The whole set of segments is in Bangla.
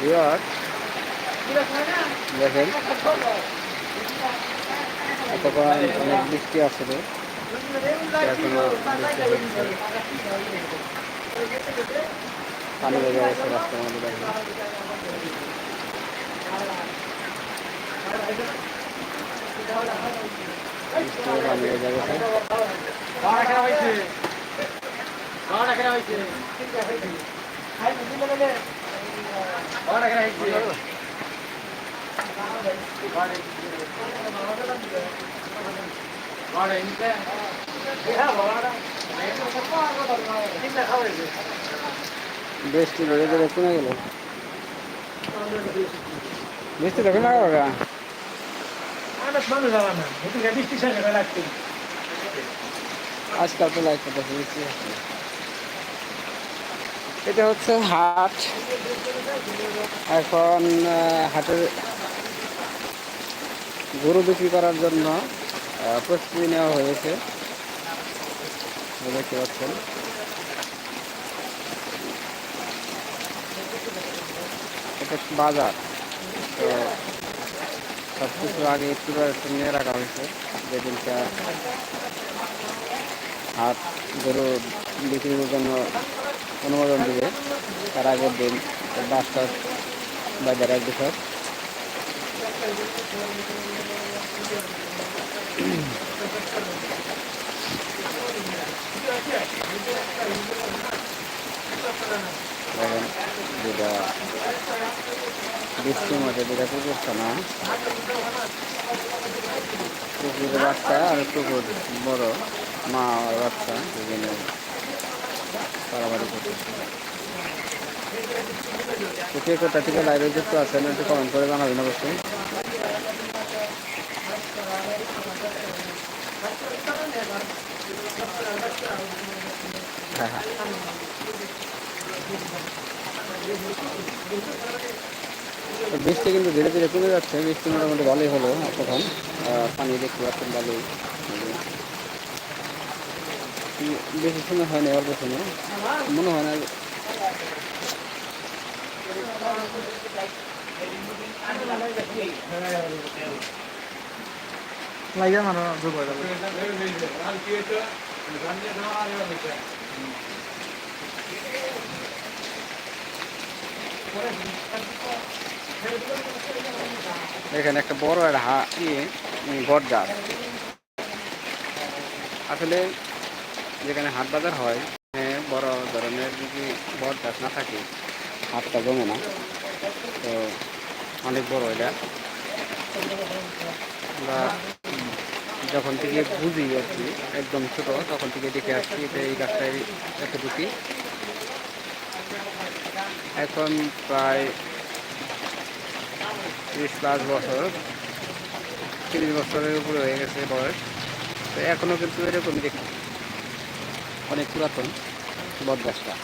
বিয়ার দেখেন। এতক্ষণ অনেক বৃষ্টি আসলে পানি লেগে গেছে রাস্তার মধ্যে, দেখেন। পানি লেগে গেছে। বৃষ্টি ধীরে ধীরে কমে গেল বৃষ্টি দেখুন না বাবা আজকাল তো লাইট হচ্ছে। এটা হচ্ছে হাট। এখন হাটের গরু বিক্রি করার জন্য প্রস্তুতি নেওয়া হয়েছে। দেখতে পাচ্ছেন। এটা বাজার। তো সব কিছু আগে প্রিপারেশন নিয়ে রাখা হয়েছে। যেদিনটা হাট গরু বিক্রির জন্য অনুমোদন দেবে। তার আগের দিন বাসটা বাজার এক বছর যেটা বৃষ্টির মধ্যে যেটা বাচ্চা আর বড়, মা বাচ্চা দুজনে একটু করে জানাবেন হ্যাঁ হ্যাঁ। বৃষ্টি কিন্তু ধীরে ধীরে কমে যাচ্ছে। বৃষ্টি মোটামুটি ভালোই হলো তখন পানি দেখতে পাচ্ছেন ভালোই। বেশি সময় হয়নি অল্প সময়? মনে হয় না লাগিয়ে মানো যোগ হয়ে যাবে এখানে একটা বড় একটা হা ইয়ে গাছ আসলে যেখানে হাট বাজার হয় বড় ধরনের যদি বট গাছ না থাকে, হাটটা জমে না। তো অনেক বড় এটা। আমরা যখন থেকে বুঝি আর কি, একদম ছোট, তখন থেকে দেখে আসছি যে এই গাছটাই এতটুকুই। এখন প্রায় ত্রিশ পাঁচ বছর, তিরিশ বছরের উপরে হয়ে গেছে বয়স। তো এখনও কিন্তু এরকমই দেখি অনেক পুরাতন বট গাছটা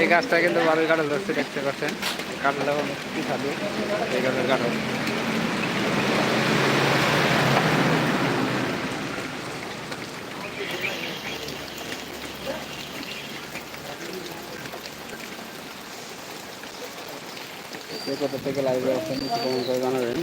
এই গাছটা কিন্তু ভালোই কাটা যাচ্ছে দেখতে পাচ্ছেন? কাটলে অনেক পিছাবে এই গাছের কাঠল। কে কোথা থেকে লাইভে আছেন একটু কমেন্ট করে জানাবেন।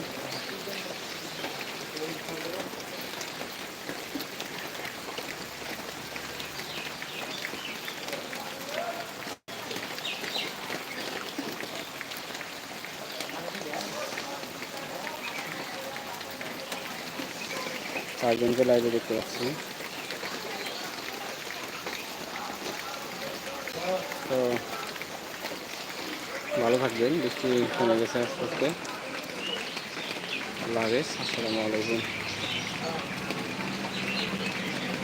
চারজনকে লাইভে দেখতে পাচ্ছি। তো ভালো থাকবেন বৃষ্টি কমে গেছে আস্তে আস্তে। আল্লাহ হাফেজ আসসালামু আলাইকুম।